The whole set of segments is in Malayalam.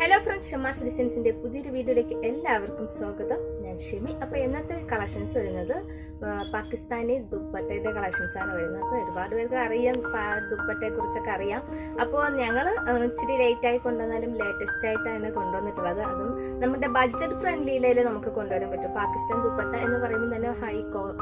ഹലോ ഫ്രണ്ട്സ് ഷമ്മ സിറ്റിസൻസിന്റെ പുതിയൊരു വീഡിയോയിലേക്ക് എല്ലാവർക്കും സ്വാഗതം. ഷിമി. അപ്പോൾ ഇന്നത്തെ കളക്ഷൻസ് വരുന്നത് പാകിസ്ഥാനി ദുപ്പട്ടയുടെ കളക്ഷൻസ് ആണ് വരുന്നത്. അപ്പോൾ ഒരുപാട് പേർക്ക് അറിയാം ദുപ്പട്ടയെ കുറിച്ചൊക്കെ അറിയാം. അപ്പോൾ ഞങ്ങൾ ഇച്ചിരി ലേറ്റ് ആയി കൊണ്ടുവന്നാലും ലേറ്റസ്റ്റ് ആയിട്ടാണ് കൊണ്ടുവന്നിട്ടുള്ളത്. അതും നമ്മുടെ ബഡ്ജറ്റ് ഫ്രണ്ട്ലിയിലേ നമുക്ക് കൊണ്ടുവരാൻ പറ്റും. പാകിസ്ഥാൻ ദുപ്പട്ട എന്ന് പറയുമ്പോൾ തന്നെ ഹൈ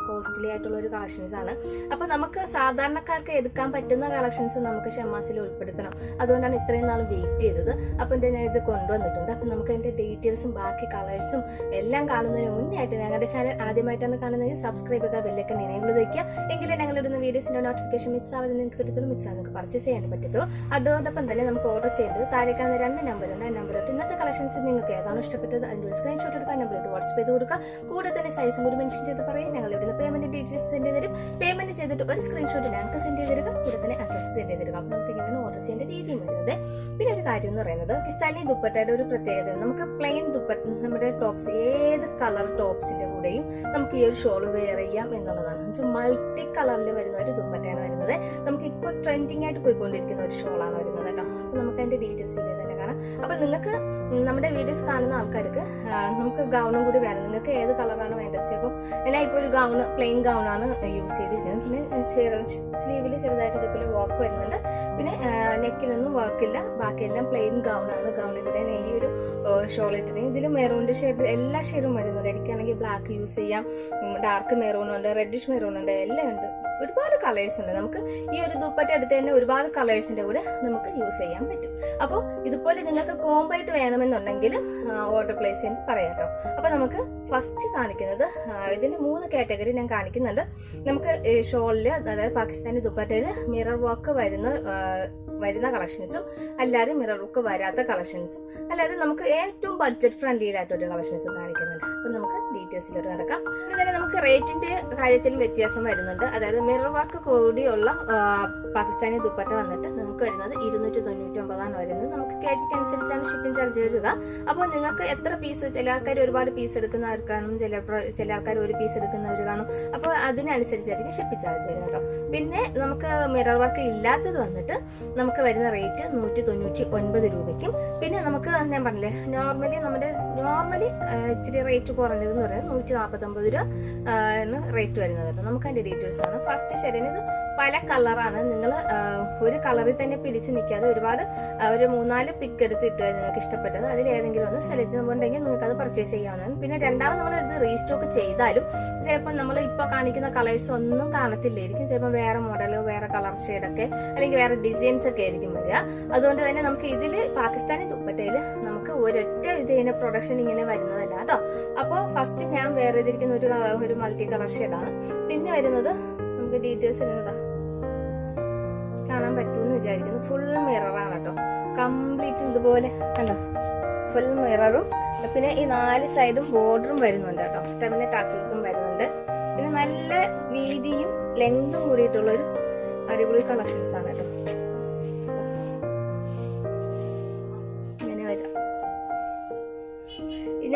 കോസ്റ്റ്ലി ആയിട്ടുള്ള ഒരു കളക്ഷൻസ് ആണ്. അപ്പോൾ നമുക്ക് സാധാരണക്കാർക്ക് എടുക്കാൻ പറ്റുന്ന കളക്ഷൻസ് നമുക്ക് ഷമാസിൽ ഉൾപ്പെടുത്തണം. അതുകൊണ്ടാണ് ഇത്രയും നാൾ വെയിറ്റ് ചെയ്തത്. അപ്പോൾ എന്റെ ഞാൻ ഇത് കൊണ്ടുവന്നിട്ടുണ്ട്. അപ്പോൾ നമുക്ക് അതിന്റെ ഡീറ്റെയിൽസും ബാക്കി കളേഴ്സും എല്ലാം കാണുന്നതിന് മുന്നേ ആയിട്ട് ഞങ്ങളുടെ ചാനൽ ആദ്യമായിട്ടാണ് കാണുന്നത് സബ്സ്ക്രൈബ് ചെയ്യുക ബെല്ലൊക്കെ എനേബിൾ വയ്ക്കുക എങ്കിലേ ഞങ്ങളിടുന്ന വീഡിയോസിന്റെ നോട്ടിഫിക്കേഷൻ മിസ് ആവാതെ നിങ്ങൾക്ക് കിട്ടത്തുള്ളൂ മിസ് ആവാതെ പർച്ചേസ് ചെയ്യാൻ പറ്റത്തുള്ളൂ. അതോടൊപ്പം തന്നെ നമുക്ക് ഓർഡർ ചെയ്തത് താഴേക്കാവുന്ന രണ്ട് നമ്പറുണ്ട് ആ തൊട്ട് ഇന്നത്തെ കളക്ഷൻസ് നിങ്ങൾക്ക് ഏതാണ് ഇഷ്ടപ്പെട്ടത് അതിന്റെ ഒരു സ്ക്രീൻഷോട്ട് എടുക്കുക നമ്പറോട്ട് വാട്സ്ആപ്പ് ചെയ്ത് കൊടുക്കുക. കൂടെ തന്നെ സൈസും കൂടി മെൻഷൻ ചെയ്ത് പറയും ഞങ്ങൾ ഇവിടുന്ന് പേയ്മെന്റ് ഡീറ്റെയിൽസ് സെൻഡ് ചെയ്ത് തരും. പേയ്മെന്റ് ചെയ്തിട്ട് ഒരു സ്ക്രീൻഷോട്ട് ഞങ്ങൾക്ക് സെൻഡ് ചെയ്ത് തരിക. കൂടെ തന്നെ അഡ്രസ്സ് സെൻഡ് ചെയ്ത് തരിക. അപ്പോൾ നമുക്ക് ഇങ്ങനെയാണ് ഓർഡർ ചെയ്യേണ്ട രീതിയും വരുന്നത് പിന്നെ ഒരു കാര്യം എന്ന് പറയുന്നത് കിസ്താനി ദുപ്പട്ടയുടെ ഒരു പ്രത്യേകത നമുക്ക് പ്ലെയിൻ ദുപ്പട്ട നമ്മുടെ ടോപ്സ് ഏത് കളർ ടോപ്സിന്റെ കൂടെയും നമുക്ക് ഈ ഒരു ഷോൾ വെയർ ചെയ്യാം എന്നുള്ളതാണ്. മൾട്ടി കളറിൽ വരുന്ന ഒരു ദുപ്പട്ടയാണ് വരുന്നത്. നമുക്ക് ഇപ്പോൾ ട്രെൻഡിങ് ആയിട്ട് പോയിക്കൊണ്ടിരിക്കുന്ന ഒരു ഷോളാണ് വരുന്നത് കേട്ടോ. അപ്പോൾ നമുക്ക് അതിന്റെ ഡീറ്റെയിൽസ് വീഡിയോ തന്നെ കാണാം. അപ്പോൾ നിങ്ങൾക്ക് നമ്മുടെ വീഡിയോസ് കാണുന്ന ആൾക്കാർക്ക് നമുക്ക് ഗൗണും കൂടി വേണം. നിങ്ങൾക്ക് ഏത് കളറാണ് വേണ്ടത്? അപ്പോൾ ഞാൻ ഇപ്പോൾ ഒരു ഗൗൺ പ്ലെയിൻ ഗൗണാണ് യൂസ് ചെയ്തിരിക്കുന്നത്. പിന്നെ സ്ലീവിൽ ചെറുതായിട്ട് ഇതേപോലെ വർക്ക് വരുന്നുണ്ട്. പിന്നെ നെക്കിലൊന്നും വർക്കില്ല. ബാക്കിയെല്ലാം പ്ലെയിൻ ഗൗണാണ് ഗൗണിലൂടെ ഞാൻ ഈ ഒരു ഇട്ടിട്ട് ഇതിൽ മെറൂണിന്റെ ഷെയ്ഡ് എല്ലാ ഷെയ്ഡും വരുന്നുണ്ട്. എനിക്കാണെങ്കിൽ ബ്ലാക്ക് യൂസ് ചെയ്യാം. ഡാർക്ക് മെറൂൺ ഉണ്ട് റെഡിഷ് മെറൂൺ ഉണ്ട് എല്ലാം ഉണ്ട്. ഒരുപാട് കളേഴ്സ് ഉണ്ട്. നമുക്ക് ഈ ഒരു ദുപ്പട്ട എടുത്ത് തന്നെ ഒരുപാട് കളേഴ്സിന്റെ കൂടെ നമുക്ക് യൂസ് ചെയ്യാൻ പറ്റും. അപ്പോൾ ഇതുപോലെ നിങ്ങൾക്ക് കോമ്പായിട്ട് വേണമെന്നുണ്ടെങ്കിൽ ഓർഡർ പ്ലേസ് ചെയ്യാൻ പറയാം കേട്ടോ. അപ്പോൾ നമുക്ക് ഫസ്റ്റ് കാണിക്കുന്നത് ഇതിന്റെ മൂന്ന് കാറ്റഗറി ഞാൻ കാണിക്കുന്നുണ്ട്. നമുക്ക് ഷോളിൽ അതായത് പാകിസ്ഥാനി ദുപ്പട്ടയിൽ മിറർ വർക്ക് വരുന്ന വരുന്ന കളക്ഷൻസും അല്ലാതെ മിറർ വർക്ക് വരാത്ത കളക്ഷൻസും അല്ലാതെ നമുക്ക് ഏറ്റവും ബഡ്ജറ്റ് ഫ്രണ്ട്ലി ആയിട്ടൊരു കളക്ഷൻസും കാണിക്കുന്നുണ്ട്. അപ്പം നമുക്ക് ഡീറ്റെയിൽസിലോട്ട് നടക്കാം. പിന്നെ തന്നെ നമുക്ക് റേറ്റിന്റെ കാര്യത്തിലും വ്യത്യാസം വരുന്നുണ്ട്. അതായത് മിറർ വർക്ക് കൂടിയുള്ള പാകിസ്ഥാനി ദുപ്പട്ട വന്നിട്ട് നിങ്ങൾക്ക് വരുന്നത് ഇരുന്നൂറ്റി തൊണ്ണൂറ്റി ഒമ്പതാണ് വരുന്നത്. നമുക്ക് കെ ജിക്ക് അനുസരിച്ചാണ് ഷിപ്പിംഗ് ചാർജ് വരിക. അപ്പോൾ നിങ്ങൾക്ക് എത്ര പീസ് ചില ആൾക്കാർ ഒരുപാട് പീസ് എടുക്കുന്ന കാണും ചില ചില ആൾക്കാർ ഒരു പീസ് എടുക്കുന്നവർ കാണും. അപ്പോൾ അതിനനുസരിച്ചായിരിക്കും ഷിപ്പിംഗ് ചാർജ് വരിക കേട്ടോ. പിന്നെ നമുക്ക് മിറർ വർക്ക് ഇല്ലാത്തത് വന്നിട്ട് നമുക്ക് വരുന്ന റേറ്റ് നൂറ്റി തൊണ്ണൂറ്റി ഒൻപത് രൂപയ്ക്കും. പിന്നെ നമുക്ക് ഞാൻ പറഞ്ഞില്ലേ നോർമലി നമ്മുടെ നോർമലി ഇച്ചിരി റേറ്റ് കുറഞ്ഞത് പറയുന്നത് നൂറ്റി നാൽപ്പത്തൊമ്പത് രൂപ എന്ന് റേറ്റ് വരുന്നത് അപ്പം നമുക്ക് അതിന്റെ ഡീറ്റെയിൽസ് ആണ് ഫസ്റ്റ് ഷെഡിന് ഇത് പല കളറാണ് നിങ്ങൾ ഒരു കളറിൽ തന്നെ പിരിച്ച് നിൽക്കാതെ ഒരുപാട് ഒരു മൂന്നാൽ പിക്ക് എടുത്തിട്ട് നിങ്ങൾക്ക് ഇഷ്ടപ്പെട്ടത് അതിൽ ഏതെങ്കിലും ഒന്ന് സെലക്ട് ചെയ്യുന്നുണ്ടെങ്കിൽ നിങ്ങൾക്ക് അത് പർച്ചേസ് ചെയ്യാവുന്നതാണ്. പിന്നെ രണ്ടാമത് നമ്മൾ ഇത് റീസ്റ്റോക്ക് ചെയ്താലും ചിലപ്പോൾ നമ്മൾ ഇപ്പോൾ കാണിക്കുന്ന കളേഴ്സ് ഒന്നും കാണത്തില്ലായിരിക്കും. ചിലപ്പോൾ വേറെ മോഡലോ വേറെ കളർ ഷെയ്ഡൊക്കെ അല്ലെങ്കിൽ വേറെ ഡിസൈൻസ് ഒക്കെ ആയിരിക്കും വരിക. അതുകൊണ്ട് തന്നെ നമുക്ക് ഇതിൽ പാകിസ്ഥാനി ദുപ്പട്ടയിൽ നമുക്ക് ഒരൊറ്റ ഇതിന് പ്രൊഡക്ഷൻ ഇങ്ങനെ വരുന്നതല്ല കേട്ടോ. അപ്പോൾ ഫസ്റ്റ് ഞാൻ വേറെ ചെയ്തിരിക്കുന്ന ഒരു ഒരു മൾട്ടി കളർ ഷെയ്ഡാണ് പിന്നെ വരുന്നത് നമുക്ക് ഡീറ്റെയിൽസ് വരുന്നതാ കാണാൻ പറ്റുമെന്ന് വിചാരിക്കുന്നു. ഫുൾ മിററാണ് കേട്ടോ. കംപ്ലീറ്റ് ഇതുപോലെ കണ്ടോ? ഫുൾ മിററും പിന്നെ ഈ നാല് സൈഡും ബോർഡറും വരുന്നുണ്ട് കേട്ടോ. പിന്നെ ടസൽസും വരുന്നുണ്ട്. പിന്നെ നല്ല വീതിയും ലെങ്തും കൂടിയിട്ടുള്ളൊരു അടിപൊളി കളക്ഷൻസാണ് കേട്ടോ.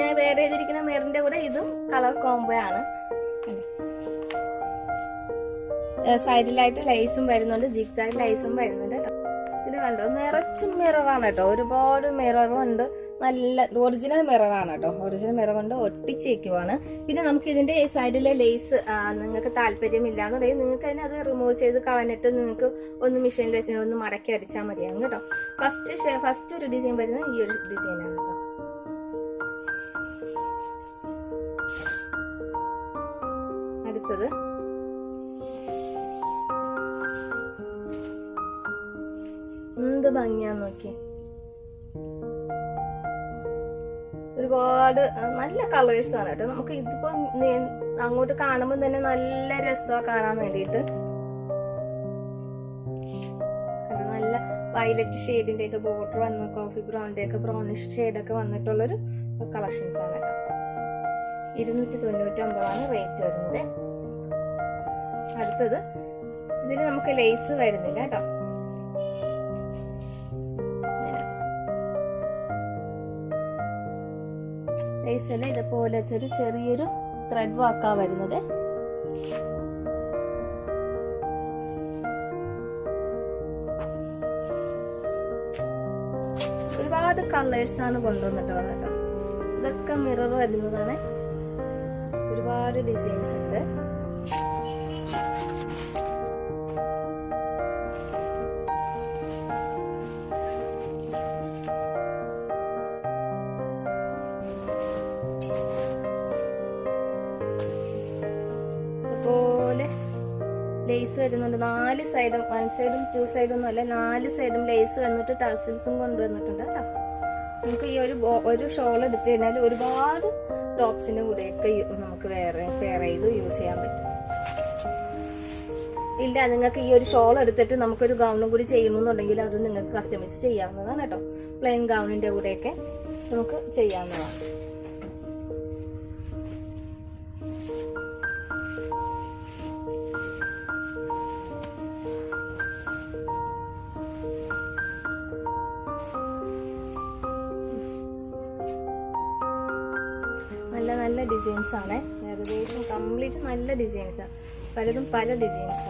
പിന്നെ വേറെ ചെയ്തിരിക്കുന്ന മെറിന്റെ കൂടെ ഇതും കളർ കോംബോ ആണ്. സൈഡിലായിട്ട് ലൈസും വരുന്നുണ്ട് ജിഗ്സാഗ് ലൈസും വരുന്നുണ്ട് ഇത് കണ്ടോ? നിറച്ചും മിററാണ് കേട്ടോ. ഒരുപാട് മിററും ഉണ്ട്. നല്ല ഒറിജിനൽ മിററാണ് കേട്ടോ. ഒറിജിനൽ മിറർ കൊണ്ട് ഒട്ടിച്ചേക്കുവാണ്. പിന്നെ നമുക്ക് ഇതിന്റെ സൈഡിലെ ലേസ് നിങ്ങൾക്ക് താല്പര്യമില്ല എന്ന് പറയും നിങ്ങൾക്ക് തന്നെ അത് റിമൂവ് ചെയ്ത് കളഞ്ഞിട്ട് നിങ്ങൾക്ക് ഒന്ന് മെഷീനിൽ വെച്ച് ഒന്ന് മടക്കി അടിച്ചാൽ മതിയാകും കേട്ടോ. ഫസ്റ്റ് ഫസ്റ്റ് ഒരു ഡിസൈൻ വരുന്നത് ഈ ഒരു ഡിസൈനാണ് കേട്ടോ. അടുത്തത് എന്ത് ഭംഗിയാന്ന് നോക്കി ഒരുപാട് നല്ല കളേഴ്സ് ആണ് കേട്ടോ. നമുക്ക് ഇതിപ്പോ അങ്ങോട്ട് കാണുമ്പോൾ തന്നെ നല്ല രസമാണ് കാണാൻ വേണ്ടിയിട്ട്. നല്ല വയലറ്റ് ഷെയ്ഡിന്റെ ഒക്കെ ബോർഡർ വന്ന് കോഫി ബ്രൗണിന്റെ ഒക്കെ ബ്രൗണിഷ് ഷെയ്ഡൊക്കെ വന്നിട്ടുള്ളൊരു കളക്ഷൻസ് ആണ് കേട്ടോ. ഇരുന്നൂറ്റി തൊണ്ണൂറ്റി ഒമ്പതാണ് റേറ്റ് വരുന്നത്. അടുത്തത്. ഇതിൽ നമുക്ക് ലേസ് വരുന്നില്ല കേട്ടോ. ലേസിൽ ഇതുപോലത്തെ ഒരു ചെറിയൊരു ത്രെഡ് വാക്കാ വരുന്നത്. ഒരുപാട് കളേഴ്സ് ആണ് കൊണ്ടുവന്നിട്ടുള്ളത് കേട്ടോ. ഇതൊക്കെ മിറർ വരുന്നതാണ്. ഒരുപാട് ഡിസൈൻസ് ഉണ്ട്. വരുന്നുണ്ട്. നാല് സൈഡും വൺ സൈഡും ടു സൈഡും അല്ല നാല് സൈഡും ലേസ് വന്നിട്ട് ടസിൽസും കൊണ്ടുവന്നിട്ടുണ്ട് കേട്ടോ. നമുക്ക് ഈ ഒരു ഒരു ഷോൾ എടുത്തു കഴിഞ്ഞാൽ ഒരുപാട് ടോപ്സിന്റെ കൂടെയൊക്കെ നമുക്ക് വേറെ പെയർ ചെയ്ത് യൂസ് ചെയ്യാൻ പറ്റും. ഇല്ല നിങ്ങൾക്ക് ഈ ഒരു ഷോൾ എടുത്തിട്ട് നമുക്കൊരു ഗൗണും കൂടി ചെയ്യണമെന്നുണ്ടെങ്കിൽ അത് നിങ്ങൾക്ക് കസ്റ്റമൈസ് ചെയ്യാവുന്നതാണ് കേട്ടോ. പ്ലെയിൻ ഗൗണിന്റെ കൂടെയൊക്കെ നമുക്ക് ചെയ്യാവുന്നതാണ്. നല്ല ഡിസൈൻസ് ഏകദേശം കംപ്ലീറ്റ് നല്ല ഡിസൈൻസാണ് പലതും പല ഡിസൈൻസ്.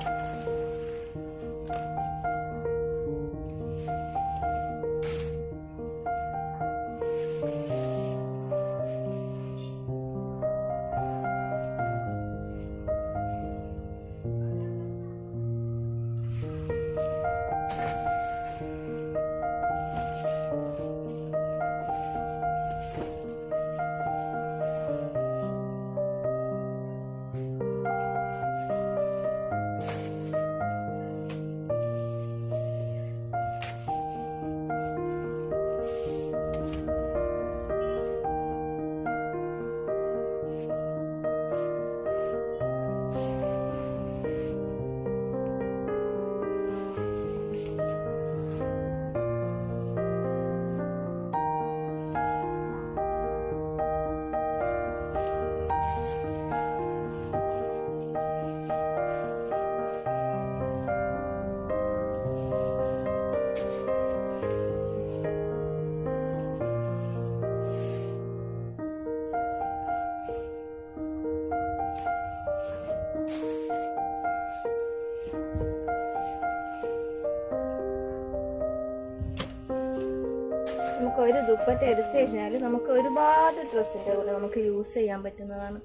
നമുക്ക് ഒരു ദുപ്പറ്റ എടുത്തു കഴിഞ്ഞാൽ നമുക്ക് ഒരുപാട് ഡ്രസ്സിന്റെ കൂടെ നമുക്ക് യൂസ് ചെയ്യാൻ പറ്റുന്നതാണ്.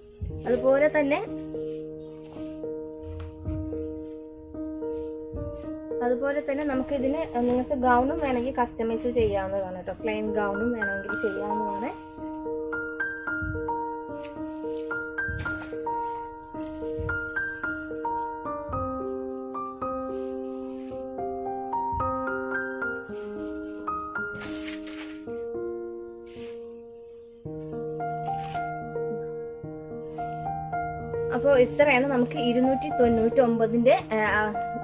അതുപോലെ തന്നെ അതുപോലെ തന്നെ നമുക്ക് ഇതിന് നിങ്ങൾക്ക് ഗൗണും വേണമെങ്കിൽ കസ്റ്റമൈസ് ചെയ്യാവുന്നതാണ് കേട്ടോ. പ്ലെയിൻ ഗൗണും വേണമെങ്കിൽ ചെയ്യാവുന്നതാണ്. അപ്പോൾ ഇത്രയാണ് നമുക്ക് ഇരുന്നൂറ്റി തൊണ്ണൂറ്റി ഒമ്പതിന്റെ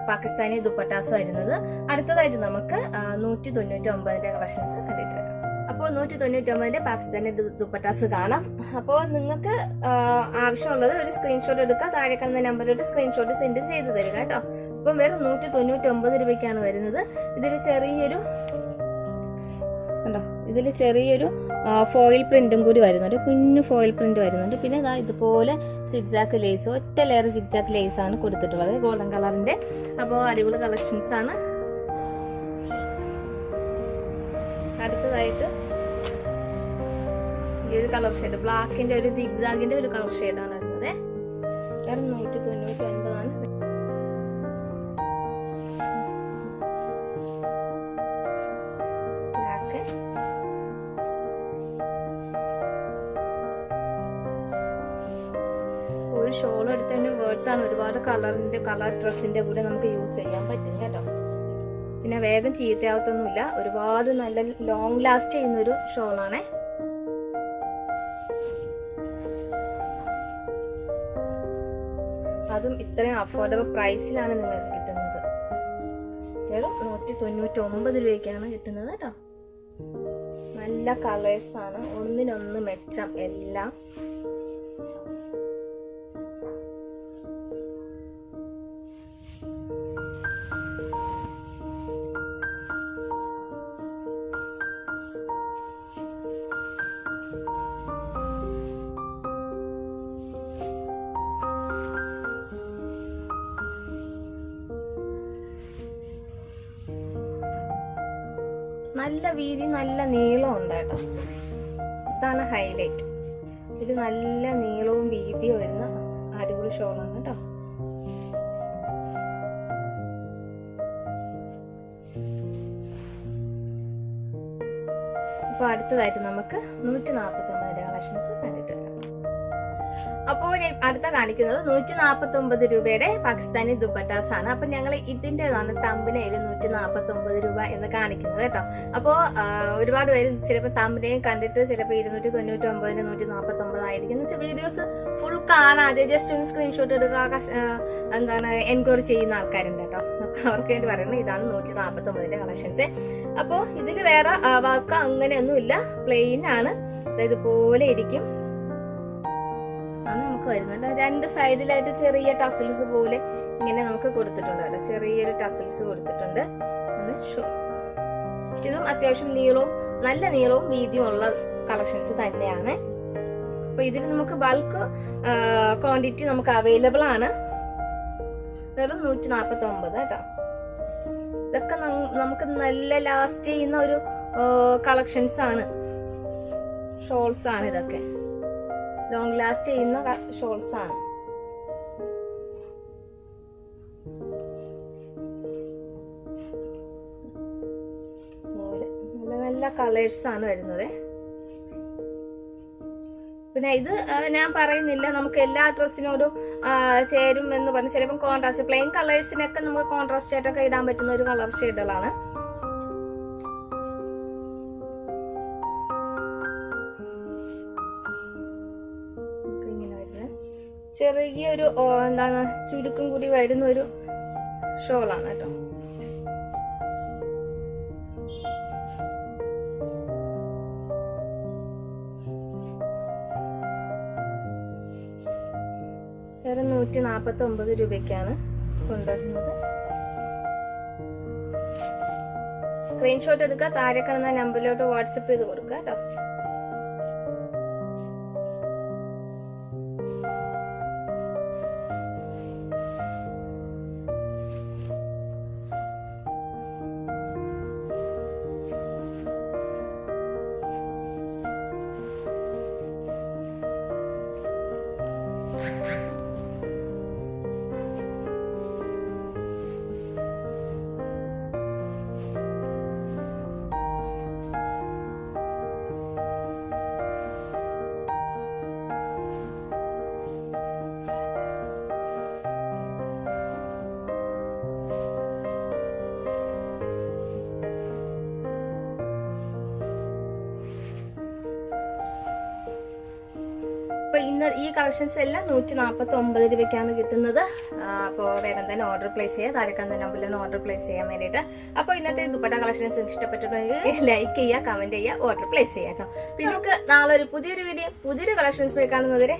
പാകിസ്ഥാനി ദുപ്പട്ടാസ് വരുന്നത്. അടുത്തതായിട്ട് നമുക്ക് നൂറ്റി തൊണ്ണൂറ്റി ഒമ്പതിന്റെ കളക്ഷൻസ് കണ്ടിട്ട് വരാം. അപ്പോൾ നൂറ്റി തൊണ്ണൂറ്റി ഒമ്പതിന്റെ പാകിസ്ഥാനി ദുപ്പട്ടാസ് കാണാം. അപ്പോൾ നിങ്ങൾക്ക് ആവശ്യമുള്ളത് ഒരു സ്ക്രീൻഷോട്ട് എടുക്കുക താഴെ കാണുന്ന നമ്പറിലോട്ട് സ്ക്രീൻഷോട്ട് സെൻഡ് ചെയ്ത് തരിക കേട്ടോ. അപ്പം വെറും നൂറ്റി തൊണ്ണൂറ്റി ഒമ്പത് രൂപയ്ക്കാണ് വരുന്നത്. ഇതിൽ ചെറിയൊരു കണ്ടോ? ഇതിൽ ചെറിയൊരു ഫോയിൽ പ്രിന്റും കൂടി വരുന്നുണ്ട്. കുഞ്ഞു ഫോയിൽ പ്രിന്റ് വരുന്നുണ്ട്. പിന്നെ ഇതാ ഇതുപോലെ സിഗ്സാക്ക് ലേസ് ഒറ്റ ലെയർ സിഗ്സാക്ക് ആണ് കൊടുത്തിട്ടുള്ളത്. ഗോൾഡൻ കളറിന്റെ അപ്പോൾ അടിപൊളി കളക്ഷൻസ് ആണ്. അടുത്തതായിട്ട് ഈ ഒരു കളർ ഷെയ്ഡ് ബ്ലാക്കിന്റെ ഒരു സിഗ്സാഗിന്റെ ഒരു കളർ ഷെയ്ഡാണ് കളറിന്റെ കളർ ഡ്രസ്സിന്റെ കൂടെ നമുക്ക് യൂസ് ചെയ്യാൻ പറ്റും കേട്ടോ. പിന്നെ വേഗം ചീത്തയാവത്തൊന്നുമില്ല. ഒരുപാട് നല്ല ലോങ് ലാസ്റ്റ് ചെയ്യുന്നൊരു ഷോളാണേ അതും ഇത്രയും അഫോർഡബിൾ പ്രൈസിലാണ് നിങ്ങൾക്ക് കിട്ടുന്നത്. വെറും നൂറ്റി തൊണ്ണൂറ്റി ഒമ്പത് രൂപയ്ക്കാണ് കിട്ടുന്നത് കേട്ടോ. നല്ല കളേഴ്സാണ് ഒന്നിനൊന്ന് മെച്ചം എല്ലാം. നല്ല വീതി നല്ല നീളം ഉണ്ട് കേട്ടോ. ഇതാണ് ഹൈലൈറ്റ് ഇത് നല്ല നീളവും വീതിയും വരുന്ന അടിപൊളി ഷോളാണ് കേട്ടോ. അപ്പൊ അടുത്തതായിട്ട് നമുക്ക് നൂറ്റി നാൽപ്പത്തി ഒമ്പതിന്റെ കളക്ഷൻസ് കണ്ടിട്ട് വരാം അപ്പോൾ അടുത്ത കാണിക്കുന്നത് നൂറ്റി നാൽപ്പത്തി ഒമ്പത് രൂപയുടെ പാകിസ്ഥാനി ദുബട്ടാസ് ആണ് അപ്പൊ ഞങ്ങൾ ഇതിന്റെതാണ് തമ്പിനയിൽ നൂറ്റി നാൽപ്പത്തി ഒമ്പത് രൂപ എന്ന് കാണിക്കുന്നത് കേട്ടോ. അപ്പോൾ ഒരുപാട് പേര് ചിലപ്പോൾ തമ്പിനെയും കണ്ടിട്ട് ചിലപ്പോൾ ഇരുന്നൂറ്റി തൊണ്ണൂറ്റി ഒമ്പതിന് നൂറ്റി നാൽപ്പത്തി ഒമ്പതായിരിക്കും എന്ന് വെച്ചാൽ വീഡിയോസ് ഫുൾ കാണാതെ ജസ്റ്റ് ഒന്ന് സ്ക്രീൻഷോട്ട് എടുക്കുക എന്താണ് എൻക്വയറി ചെയ്യുന്ന ആൾക്കാരുണ്ട് കേട്ടോ. അപ്പൊ അവർക്ക് വേണ്ടി പറയുന്നത് ഇതാണ് നൂറ്റി നാൽപ്പത്തി ഒമ്പതിന്റെ കളക്ഷൻസ് അപ്പോൾ ഇതിന് വേറെ വർക്ക് അങ്ങനെയൊന്നുമില്ല. പ്ലെയിൻ ആണ്. ഇതുപോലെ ഇരിക്കും. വരുന്നത് രണ്ട് സൈഡിലായിട്ട് ചെറിയ ടസിൽസ് പോലെ ഇങ്ങനെ നമുക്ക് കൊടുത്തിട്ടുണ്ട് കേട്ടോ. ചെറിയൊരു ടസിൽസ് കൊടുത്തിട്ടുണ്ട്. ഇതും അത്യാവശ്യം നീളവും നല്ല നീളവും വീതിയും ഉള്ള കളക്ഷൻസ് തന്നെയാണ്. അപ്പൊ ഇതിൽ നമുക്ക് ബൾക്ക് ക്വാണ്ടിറ്റി നമുക്ക് അവൈലബിൾ ആണ്. വെറും നൂറ്റി നാൽപ്പത്തി ഒമ്പത് കേട്ടോ. ഇതൊക്കെ നമുക്ക് നല്ല ലാസ്റ്റ് ചെയ്യുന്ന ഒരു കളക്ഷൻസ് ആണ്. ഷോൾസ് ആണ് ഇതൊക്കെ. ലോങ് ലാസ്റ്റ് ചെയ്യുന്ന ഷോൾസ് ആണ്. നല്ല നല്ല കളേഴ്സ് ആണ് വരുന്നത്. പിന്നെ ഇത് ഞാൻ പറയുന്നില്ല നമുക്ക് എല്ലാ ഡ്രസ്സിനോടും ചേരും എന്ന് പറഞ്ഞ് ചിലപ്പം കോൺട്രാസ്റ്റ് പ്ലെയിൻ കളേഴ്സിനൊക്കെ നമുക്ക് കോൺട്രാസ്റ്റ് ആയിട്ടൊക്കെ ഇടാൻ പറ്റുന്ന ഒരു കളർ ഷെയ്ഡുകളാണ് ചെറിയൊരു എന്താണ് ചുരുക്കം കൂടി വരുന്ന ഒരു ഷോളാണ് കേട്ടോ. വേറെ നൂറ്റി നാൽപ്പത്തി ഒമ്പത് രൂപയ്ക്കാണ് കൊണ്ടുവരുന്നത്. സ്ക്രീൻഷോട്ട് എടുക്കുക താഴെ കാണുന്ന നമ്പറിലോട്ട് വാട്സപ്പ് ചെയ്ത് കൊടുക്കുക കേട്ടോ. ഇന്ന് ഈ കളക്ഷൻസ് എല്ലാം നൂറ്റി നാൽപ്പത്തി ഒമ്പത് രൂപയ്ക്കാണ് കിട്ടുന്നത്. അപ്പോൾ വേഗം തന്നെ ഓർഡർ പ്ലേസ് ചെയ്യുക നമ്പറിൽ നമ്പറിലാണ് ഓർഡർ പ്ലേസ് ചെയ്യാൻ വേണ്ടിയിട്ട്. അപ്പോൾ ഇന്നത്തെ ദുപ്പട്ട കളക്ഷൻസ് ഇഷ്ടപ്പെട്ടിട്ടുണ്ടെങ്കിൽ ലൈക്ക് ചെയ്യുക കമന്റ് ചെയ്യുക ഓർഡർ പ്ലേസ് ചെയ്യുക പിന്നെ നമുക്ക് നാളെ ഒരു പുതിയൊരു വീഡിയോ പുതിയൊരു കളക്ഷൻസ് പോയി കാണുന്നവരെ